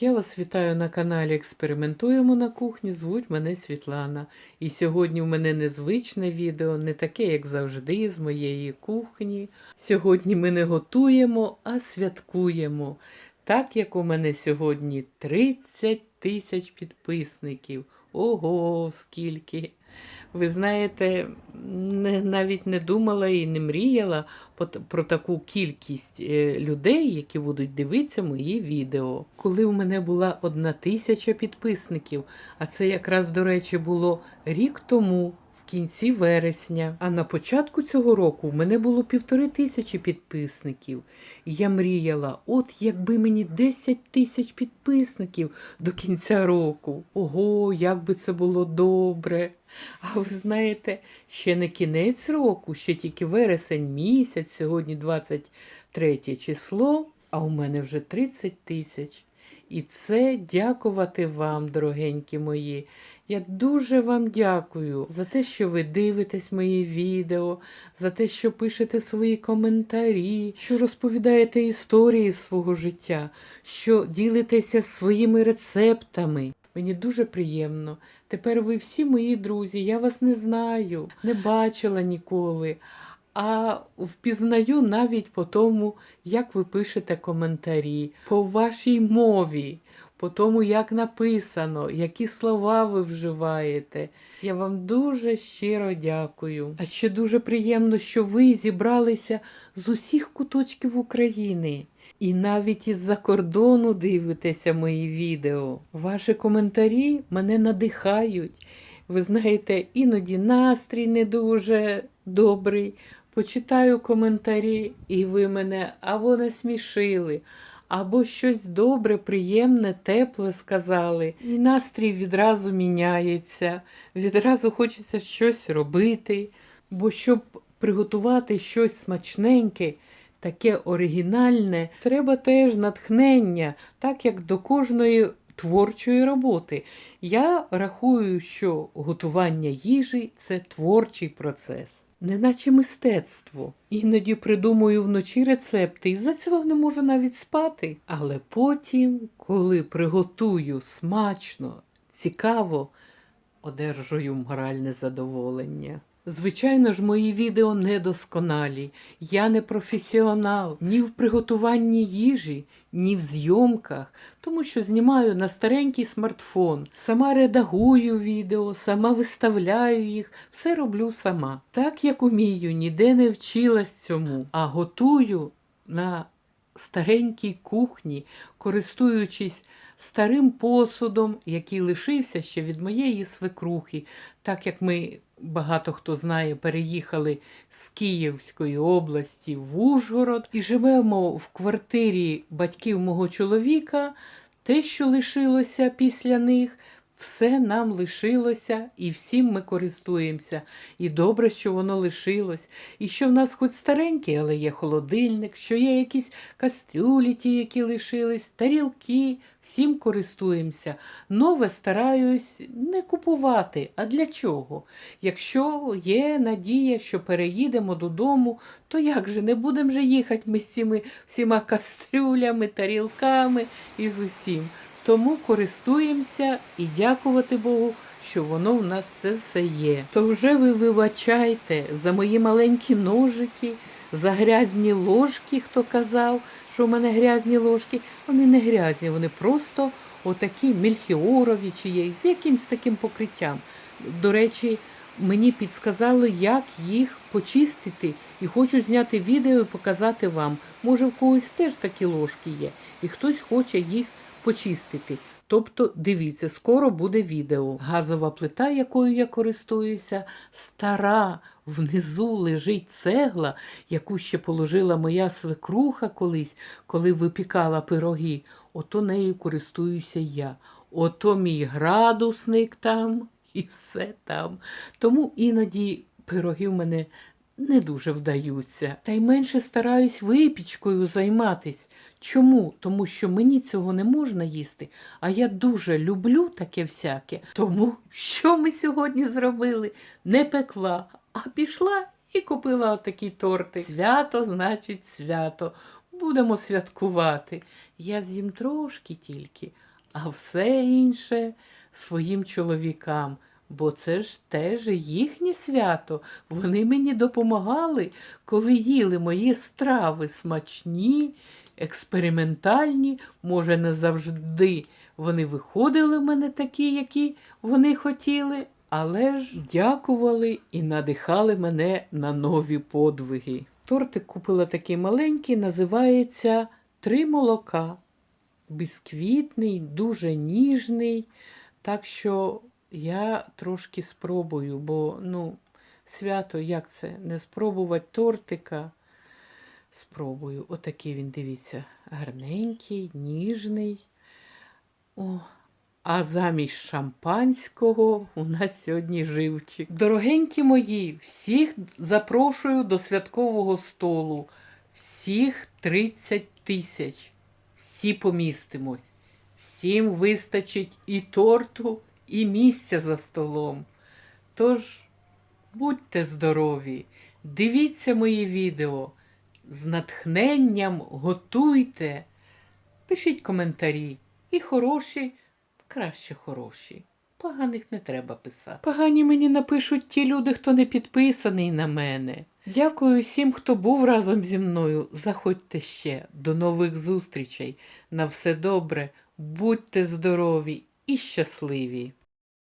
Я вас вітаю на каналі Експериментуємо на кухні. Звуть мене Світлана. І сьогодні в мене незвичне відео, не таке, як завжди, з моєї кухні. Сьогодні ми не готуємо, а святкуємо. Так як у мене сьогодні 30 тисяч підписників. Ого, скільки! Ви знаєте, не, навіть не думала і не мріяла про таку кількість е, людей, які будуть дивитися мої відео. Коли у мене була одна тисяча підписників, а це якраз, до речі, було рік тому. В кінці вересня, а на початку цього року в мене було півтори тисячі підписників. Я мріяла, от якби мені 10 тисяч підписників до кінця року. Ого, як би це було добре. А ви знаєте, ще не кінець року, ще тільки вересень місяць, сьогодні 23 число, а у мене вже 30 тисяч. І це дякувати вам, дорогенькі мої. Я дуже вам дякую за те, що ви дивитесь мої відео, за те, що пишете свої коментарі, що розповідаєте історії свого життя, що ділитеся своїми рецептами. Мені дуже приємно. Тепер ви всі мої друзі, я вас не знаю, не бачила ніколи. А впізнаю навіть по тому, як ви пишете коментарі, по вашій мові, по тому, як написано, які слова ви вживаєте. Я вам дуже щиро дякую. А ще дуже приємно, що ви зібралися з усіх куточків України. І навіть із-за кордону дивитеся мої відео. Ваші коментарі мене надихають. Ви знаєте, іноді настрій не дуже добрий. Почитаю коментарі, і ви мене або насмішили, або щось добре, приємне, тепле сказали. І настрій відразу міняється, відразу хочеться щось робити. Бо щоб приготувати щось смачненьке, таке оригінальне, треба теж натхнення, так як до кожної творчої роботи. Я рахую, що готування їжі це творчий процес. Неначе мистецтво. Іноді придумую вночі рецепти, і за цього не можу навіть спати. Але потім, коли приготую смачно, цікаво, одержую моральне задоволення. Звичайно ж, мої відео недосконалі. Я не професіонал ні в приготуванні їжі, ні в зйомках, тому що знімаю на старенький смартфон. Сама редагую відео, сама виставляю їх, все роблю сама. Так як умію, ніде не вчилась цьому, а готую на старенькій кухні, користуючись старим посудом, який лишився ще від моєї свекрухи, так як ми. Багато хто знає, переїхали з Київської області в Ужгород і живемо в квартирі батьків мого чоловіка. Те, що лишилося після них, все нам лишилося і всім ми користуємося. І добре, що воно лишилось. І що в нас хоч старенький, але є холодильник, що є якісь кастрюлі, ті, які лишились, тарілки, всім користуємося. Нове стараюсь не купувати. А для чого? Якщо є надія, що переїдемо додому, то як же не будемо же їхати ми з цими всіма кастрюлями, тарілками і з усім. Тому користуємося і дякувати Богу, що воно в нас це все є. То вже ви вибачайте за мої маленькі ножики, за грязні ложки, хто казав, що в мене грязні ложки. Вони не грязні, вони просто отакі мільхіорові чи є, з якимось таким покриттям. До речі, мені підсказали, як їх почистити, і хочу зняти відео і показати вам. Може, в когось теж такі ложки є, і хтось хоче їх почистити. Тобто, дивіться, скоро буде відео. Газова плита, якою я користуюся, стара, внизу лежить цегла, яку ще положила моя свекруха колись, коли випікала пироги. Ото нею користуюся я. Ото мій градусник там і все там. Тому іноді пироги в мене не дуже вдаються. Та й менше стараюсь випічкою займатись. Чому? Тому що мені цього не можна їсти, а я дуже люблю таке всяке. Тому що ми сьогодні зробили? Не пекла, а пішла і купила такий тортик. Свято значить свято. будемо святкувати. Я з'їм трошки тільки, а все інше своїм чоловікам. Бо це ж теж їхнє свято. Вони мені допомагали, коли їли мої страви смачні, експериментальні, може, не завжди вони виходили в мене такі, які вони хотіли, але ж дякували і надихали мене на нові подвиги. Тортик купила такий маленький, називається Три молока. Бісквітний, дуже ніжний. Так що я трошки спробую, бо ну, свято, як це? Не спробувати тортика. Спробую. Отакий він, дивіться, гарненький, ніжний. О, а замість шампанського у нас сьогодні живчик. Дорогенькі мої, всіх запрошую до святкового столу. Всіх 30 тисяч. Всі помістимось. Всім вистачить і торту, і місця за столом. Тож, будьте здорові, дивіться мої відео, з натхненням готуйте, пишіть коментарі. І хороші, краще хороші. Поганих не треба писати. Погані мені напишуть ті люди, хто не підписаний на мене. Дякую всім, хто був разом зі мною. Заходьте ще. До нових зустрічей. На все добре, будьте здорові і щасливі!